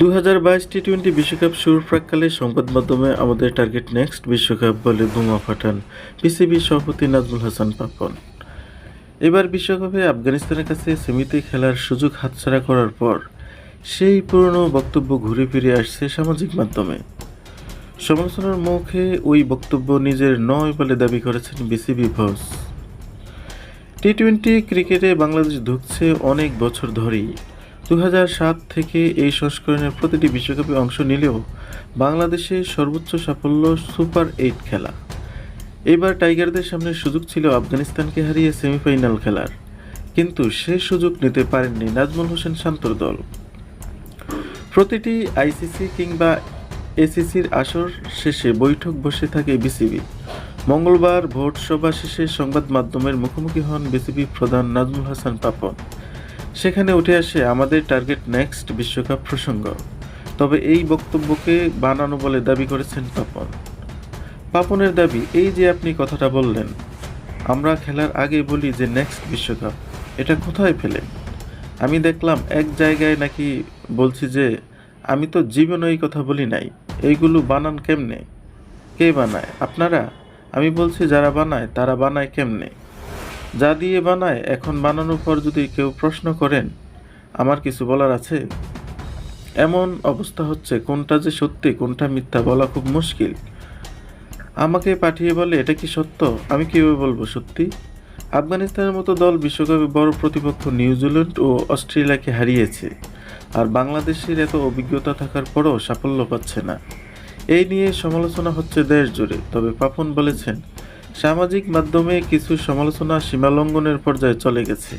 দু হাজার বাইশ টি টোয়েন্টি বিশ্বকাপ শুরুর প্রাককালে সংবাদ মাধ্যমে আমাদের টার্গেট নেক্সট বিশ্বকাপ বলে বোমা ফাটান পিসিবি সভাপতি নাজমুল হাসান পাপন। এবার বিশ্বকাপে আফগানিস্তানের কাছে সেমিতে খেলার সুযোগ হাতছাড়া করার পর সেই পুরনো বক্তব্য ঘুরে ফিরে আসছে সামাজিক মাধ্যমে। সমালোচনার মুখে ওই বক্তব্য নিজের নয় বলে দাবি করেছেন বিসিবি বস টি টোয়েন্টি ক্রিকেটে বাংলাদেশ ঢুকছে অনেক বছর ধরেই। থেকে এই সংস্করণের প্রতিটি বিশ্বকাপে অংশ নিলেও বাংলাদেশের সর্বোচ্চ সাফল্য সুপার এইট খেলা। এবার টাইগারদের সামনে সুযোগ ছিল আফগানিস্তানকে হারিয়ে সেমিফাইনাল খেলার। কিন্তু সে সুযোগ নিতে পারেননি নাজমুল হোসেন শান্তর দল। প্রতিটি আইসিসি কিংবা এসিসির আসর শেষে বৈঠক বসে থাকে বিসিবি। মঙ্গলবার ভোট সভা শেষে সংবাদ মাধ্যমের মুখোমুখি হন বিসিবি প্রধান নাজমুল হাসান পাপন। সেখানে উঠে আসে আমাদের টার্গেট নেক্সট বিশ্বকাপ প্রসঙ্গ। তবে এই বক্তব্যকে বানানো বলে দাবি করেছেন পাপন। পাপনের দাবি, এই যে আপনি কথাটা বললেন, আমরা খেলার আগে বলি যে নেক্সট বিশ্বকাপ, এটা কোথায় পেলেন আমি দেখলাম এক জায়গায় নাকি বলছি যে, আমি তো জীবনে এই কথা বলি নাই, এইগুলো বানান কেমনে? কে বানায়? আপনারা? আমি বলছি যারা বানায়, তারা বানায় কেমনে? যা দিয়ে বানায়, এখন বানানোর পর যদি কেউ প্রশ্ন করেন, আমার কিছু বলার আছে? এমন অবস্থা হচ্ছে, কোনটা যে সত্যি, কোনটা মিথ্যা বলা খুব মুশকিল। আমাকে পাঠিয়ে বলে, এটা কি সত্য? আমি কীভাবে বলব সত্যি? আফগানিস্তানের মতো দল বিশ্বকাপে বড় প্রতিপক্ষ নিউজিল্যান্ড ও অস্ট্রেলিয়াকে হারিয়েছে, আর বাংলাদেশের এত অভিজ্ঞতা থাকার পরও সাফল্য পাচ্ছে না। এই নিয়ে সমালোচনা হচ্ছে দেশ জুড়ে, তবে পাপন বলেছেন সামাজিক মাধ্যমে কিছু সমালোচনা সীমালঙ্ঘনের পর্যায়ে চলে গেছে।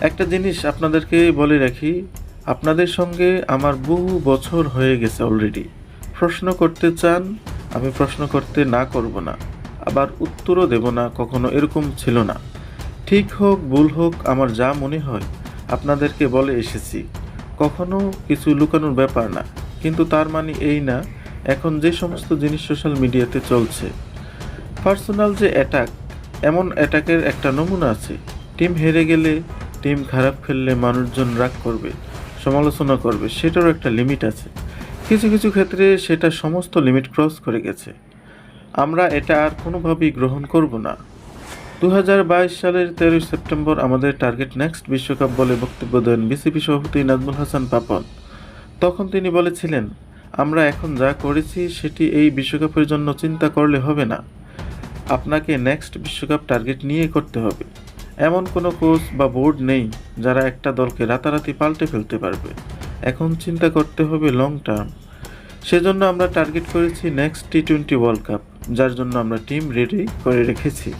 একটা জিনিস আপনাদেরকে বলে রাখি, আপনাদের সঙ্গে আমার বহু বছর হয়ে গেছে অলরেডি প্রশ্ন করতে চান, আমি প্রশ্ন করতে না করব না। আবার উত্তরও দেব না, কখনো এরকম ছিল না। ঠিক হোক, ভুল হোক, আমার যা মনে হয়, আপনাদেরকে বলে এসেছি। কখনো কিছু লুকানোর ব্যাপার না। কিন্তু তার মানে এই না, এখন যে সমস্ত জিনিস সোশ্যাল মিডিয়াতে চলছে পার্সোনাল যে অ্যাটাক, এমন অ্যাটাকের একটা নমুনা আছে। টিম হেরে গেলে টিম খারাপ খেললে মানুষজন রাগ করবে, সমালোচনা করবে, সেটারও একটা লিমিট আছে। কিছু কিছু ক্ষেত্রে সেটা সমস্ত লিমিট ক্রস করে গেছে। আমরা এটা আর কোনোভাবেই গ্রহণ করব না। দু হাজার বাইশ সালের তেরোই সেপ্টেম্বর আমাদের টার্গেট নেক্সট বিশ্বকাপ বলে বক্তব্য দেন বিসিবি সভাপতি নাজমুল হাসান পাপন। তখন তিনি বলেছিলেন, আমরা এখন যা করেছি সেটি এই বিশ্বকাপের জন্য চিন্তা করলে হবে না। আপনাকে নেক্সট বিশ্বকাপ টার্গেট নিয়ে করতে হবে। এমন কোনো কোচ বা বোর্ড নেই যারা একটা দলকে রাতারাতি পাল্টে ফেলতে পারবে। এখন চিন্তা করতে হবে লং টার্ম সেজন্য আমরা টার্গেট করেছি next T twenty world cup যার জন্য আমরা টিম রেডি করে রেখেছি।